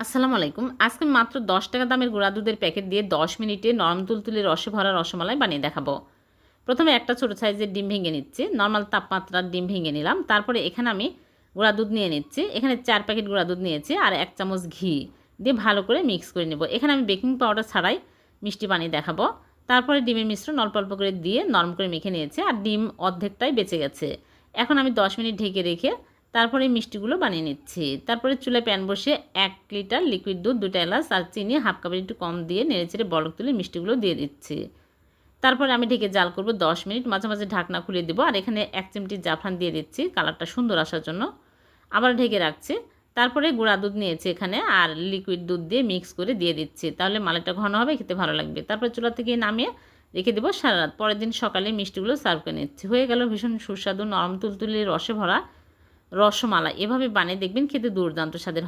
আসসালামু আলাইকুম। আজকে মাত্র দশ টাকা দামের গুঁড়া দুধের প্যাকেট দিয়ে দশ মিনিটে নরম তুলতুলে রসে ভরা রসমালাই বানিয়ে দেখাবো। প্রথমে একটা ছোটো সাইজের ডিম ভেঙে নিচ্ছি। নর্মাল তাপমাত্রার ডিম ভেঙে নিলাম। তারপরে এখানে আমি গুঁড়া দুধ নিয়ে নিচ্ছি। এখানে চার প্যাকেট গুঁড়া দুধ নিয়েছি আর এক চামচ ঘি দিয়ে ভালো করে মিক্স করে নেব। এখানে আমি বেকিং পাউডার ছাড়াই মিষ্টি বানিয়ে দেখাবো। তারপরে ডিমের মিশ্রণ অল্প অল্প করে দিয়ে নরম করে মেখে নিয়েছি। আর ডিম অর্ধেকটাই বেঁচে গেছে। এখন আমি দশ মিনিট ঢেকে রেখে তারপরে মিষ্টিগুলো বানিয়ে নিচ্ছি। তারপরে চুলায় প্যান বসে এক লিটার লিকুইড দুধ, দুটো এলাচ আর চিনি হাফ কাপের একটু কম দিয়ে নেড়ে চেড়ে বলক তুলে মিষ্টিগুলো দিয়ে দিচ্ছি। তারপরে আমি ঢেকে জাল করব দশ মিনিট, মাঝে মাঝে ঢাকনা খুলে দেবো আর এখানে এক চিমটি জাফরান দিয়ে দিচ্ছি কালারটা সুন্দর আসার জন্য। আবার ঢেকে রাখছি। তারপরে গুঁড়া দুধ নিয়েছি এখানে আর লিকুইড দুধ দিয়ে মিক্স করে দিয়ে দিচ্ছি। তাহলে মালাইটা ঘন হবে, খেতে ভালো লাগবে। তারপরে চুলা থেকে নামিয়ে রেখে দেবো সারা রাত। পরের দিন সকালে মিষ্টিগুলো সার্ভ করে নিচ্ছি। হয়ে গেল ভীষণ সুস্বাদু নরম তুলতুলে রসে ভরা রসমালাই। এভাবে বানিয়ে দেখবেন খেতে দুর্দান্ত স্বাদের